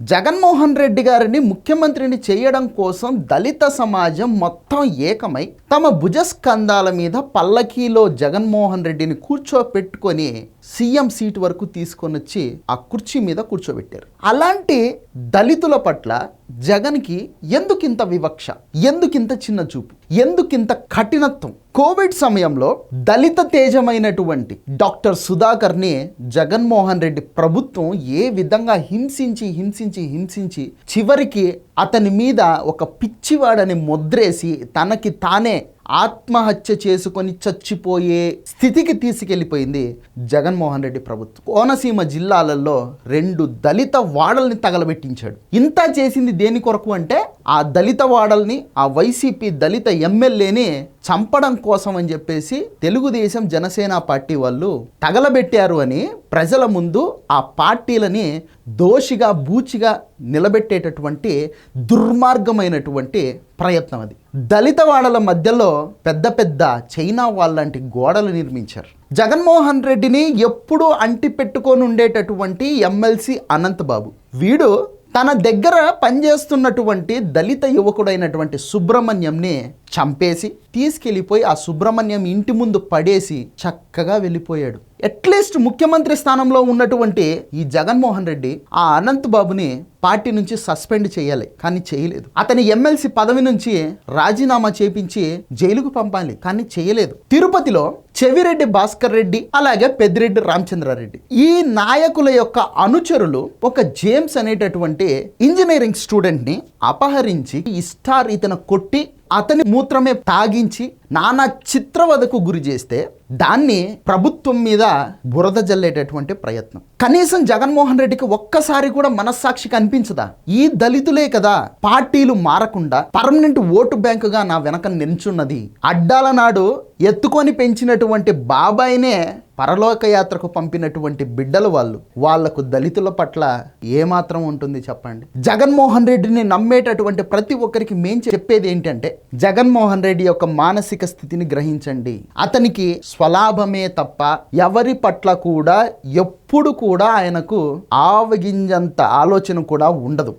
జగన్మోహన్ రెడ్డి గారిని ముఖ్యమంత్రిని చేయడం కోసం దళిత సమాజం మొత్తం ఏకమై తమ భుజస్కంధాల మీద పల్లకీలో జగన్మోహన్ రెడ్డిని కూర్చోపెట్టుకొని సీఎం సీట్ వరకు తీసుకొని వచ్చి ఆ కుర్చీ మీద కూర్చోబెట్టారు. అలాంటి దళితుల పట్ల జగన్కి ఎందుకింత వివక్ష? ఎందుకింత చిన్న చూపు? ఎందుకింత కఠినత్వం? కోవిడ్ సమయంలో దళిత తేజమైనటువంటి డాక్టర్ సుధాకర్ని జగన్మోహన్ రెడ్డి ప్రభుత్వం ఏ విధంగా హింసించి హింసించి హింసించి చివరికి అతని మీద ఒక పిచ్చివాడని ముద్రేసి తనకి తానే ఆత్మహత్య చేసుకొని చచ్చిపోయే స్థితికి తీసుకెళ్ళిపోయింది జగన్మోహన్ రెడ్డి ప్రభుత్వం. కోనసీమ జిల్లాలలో రెండు దళిత వాడల్ని తగలబెట్టించాడు. ఇంత చేసింది దేని కొరకు అంటే ఆ దళిత వాడల్ని ఆ వైసీపీ దళిత ఎమ్మెల్యేని చంపడం కోసం అని చెప్పేసి తెలుగుదేశం జనసేన పార్టీ వాళ్ళు తగలబెట్టారు అని ప్రజల ముందు ఆ పార్టీలని దోషిగా బూచిగా నిలబెట్టేటటువంటి దుర్మార్గమైనటువంటి ప్రయత్నం అది. దళిత వాడల మధ్యలో పెద్ద పెద్ద చైనా వాళ్ళంటి గోడలు నిర్మించారు. జగన్మోహన్ రెడ్డిని ఎప్పుడూ అంటి పెట్టుకొని ఉండేటటువంటి ఎమ్మెల్సీ అనంతబాబు. వీడు తన దగ్గర పనిచేస్తున్నటువంటి దళిత యువకుడైనటువంటి సుబ్రహ్మణ్యంని చంపేసి తీసుకెళ్ళిపోయి ఆ సుబ్రహ్మణ్యం ఇంటి ముందు పడేసి చక్కగా వెళ్ళిపోయాడు. అట్లీస్ట్ ముఖ్యమంత్రి స్థానంలో ఉన్నటువంటి ఈ జగన్మోహన్ రెడ్డి ఆ అనంత్ బాబుని పార్టీ నుంచి సస్పెండ్ చేయాలి కానీ చేయలేదు. అతని ఎమ్మెల్సీ పదవి నుంచి రాజీనామా చేపించి జైలుకు పంపాలి కానీ చేయలేదు. తిరుపతిలో చెవిరెడ్డి భాస్కర్ రెడ్డి అలాగే పెద్దిరెడ్డి రామచంద్రారెడ్డి. ఈ నాయకుల యొక్క అనుచరులు ఒక జేమ్స్ అనేటటువంటి ఇంజనీరింగ్ స్టూడెంట్ని అపహరించి ఇతను కొట్టి అతని మూత్రమే తాగించి నానా చిత్రవదకు గురి చేస్తే దాన్ని ప్రభుత్వం మీద బురద జల్లేటటువంటి ప్రయత్నం. కనీసం జగన్మోహన్ రెడ్డికి ఒక్కసారి కూడా మనస్సాక్షి కనిపించదా? ఈ దళితులే కదా పార్టీలు మారకుండా పర్మనెంట్ ఓటు బ్యాంకుగా నా వెనక నిల్చున్నది అడ్డాల నాడు ఎత్తుకొని పెంచినటువంటి బాబాయినే పరలోకయాత్రకు పంపినటువంటి బిడ్డలు వాళ్ళు వాళ్ళకు దళితుల పట్ల ఏమాత్రం ఉంటుంది చెప్పండి? జగన్మోహన్ రెడ్డిని నమ్మేటటువంటి ప్రతి ఒక్కరికి మేం చెప్పేది ఏంటంటే జగన్మోహన్ రెడ్డి యొక్క మానసిక స్థితిని గ్రహించండి. అతనికి స్వలాభమే తప్ప ఎవరి పట్ల కూడా ఎప్పుడు కూడా ఆయనకు ఆవగింజంత ఆలోచన కూడా ఉండదు.